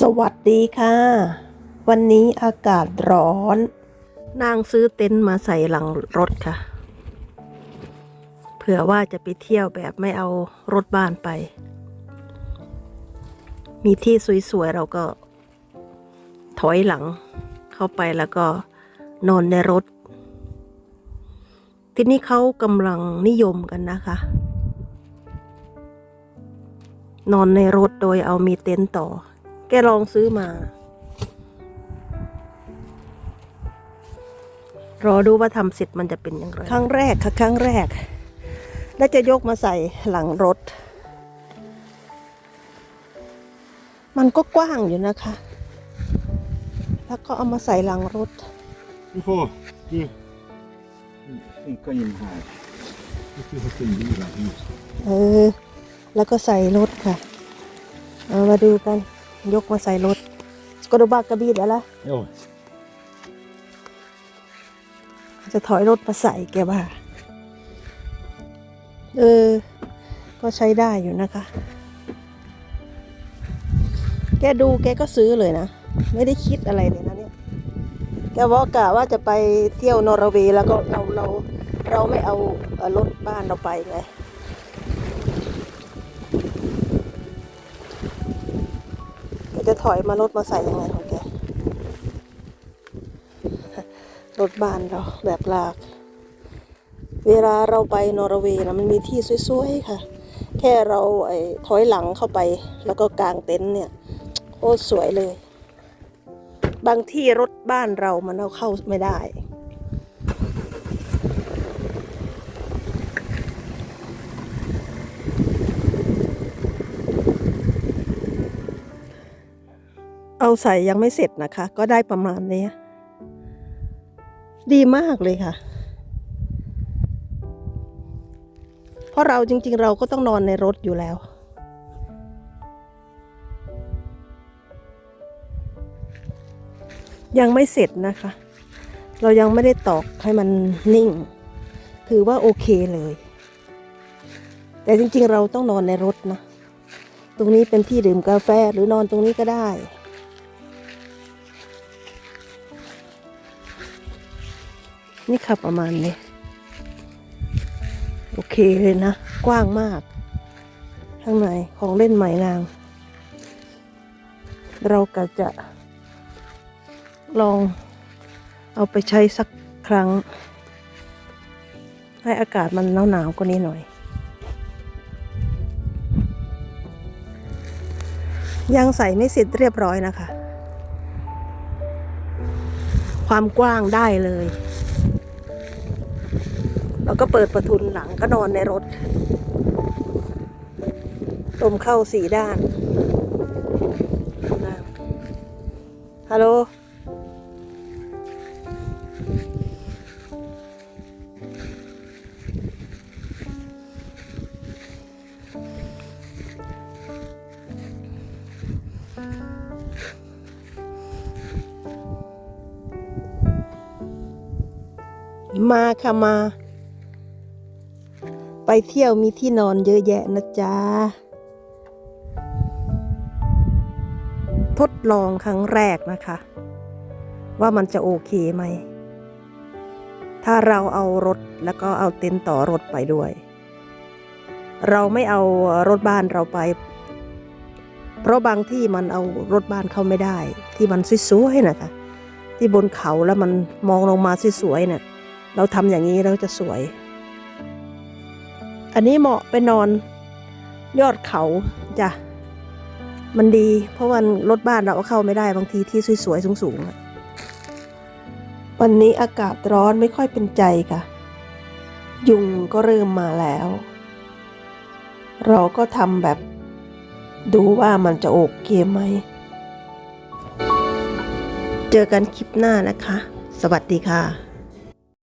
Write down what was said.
สวัสดีค่ะ วันนี้อากาศร้อน นางซื้อเต็นท์มาใส่หลังรถค่ะ เผื่อว่าจะไปเที่ยวแบบไม่เอารถบ้านไป มีที่สวยๆ เราก็ ถอยหลังเข้าไปแล้วก็นอนในรถ ที่นี่เขากำลังนิยมกันนะคะ นอนในรถโดยเอามีเต็นท์ต่อ แกลองซื้อมา รอดูว่าทำเสร็จมันจะเป็นอย่างไร ครั้งแรกค่ะ ครั้งแรกแล้วจะยกมาใส่หลังรถ มันก็กว้างอยู่นะคะ แล้วก็เอามาใส่หลังรถ Du får. Du. Funka in här. Du ska ha sin bil här hus. เออ แล้วก็ใส่รถค่ะ เอามาดูกัน ยกมาใส่รถสกอดบากกระบีดแล้วล่ะ Ja. จะถอยรถมาใส่แกว่าเออ ก็ใช้ได้อยู่นะคะ แกดูแกก็ซื้อเลยนะ ไม่ได้คิดอะไรเลยนะเนี่ย แกว่ากะว่าจะไปเที่ยวนอร์เวย์แล้วก็เราเราเราไม่เอาเอ่อรถบ้านเราไปไง ถอยมารถมาใส่ยังไงของแกรถบ้านเราแบบลาก เวลาเราไปนอร์เวย์นะมันมีที่สวยๆค่ะ แค่เราไอ้ถอยหลังเข้าไป แล้วก็กางเต็นท์เนี่ยโอ้สวยเลย บางที่รถบ้านเรามันเอาเข้าไม่ได้ เอาใส่ยังไม่เสร็จนะคะ ก็ได้ประมาณนี้ ดีมากเลยค่ะ เพราะเราจริง ๆ เราก็ต้องนอนในรถอยู่แล้ว ยังไม่เสร็จนะคะ เรายังไม่ได้ตอกให้มันนิ่ง ถือว่าโอเคเลย แต่จริง ๆ เราต้องนอนในรถนะ ตรงนี้เป็นที่ดื่มกาแฟหรือนอนตรงนี้ก็ได้ นี่ค่ะประมาณนี้ โอเคเลยนะ กว้างมากข้างในของเล่นใหม่นาง เราก็จะลองเอาไปใช้สักครั้ง ให้อากาศมันหนาวๆกว่านี้หน่อย ยังใส่ไม่เสร็จเรียบร้อยนะคะ ความกว้างได้เลย แล้วก็เปิดประทุนหลังก็นอนในรถ ลมเข้าสี่ด้านนะฮัลโหลมาค่ะมา ไปเที่ยวมีที่นอนเยอะแยะนะจ๊ะ ทดลองครั้งแรกนะคะ ว่ามันจะโอเคไหม ถ้าเราเอารถแล้วก็เอาเต็นท์ต่อรถไปด้วย เราไม่เอารถบ้านเราไป เพราะบางที่มันเอารถบ้านเข้าไม่ได้ ที่มันสวยๆนะคะ ที่บนเขาแล้วมันมองลงมาสวยๆเนี่ยเราทำอย่างนี้เราจะสวย อันนี้เหมาะไปนอนยอดเขาจ้ะ มันดี เพราะวันรถบ้านเราเข้าไม่ได้บางทีที่สวยๆสูงๆ วันนี้อากาศร้อนไม่ค่อยเป็นใจค่ะ ยุงก็เริ่มมาแล้ว เราก็ทำแบบดูว่ามันจะโอเคไหม เจอกันคลิปหน้านะคะ สวัสดีค่ะ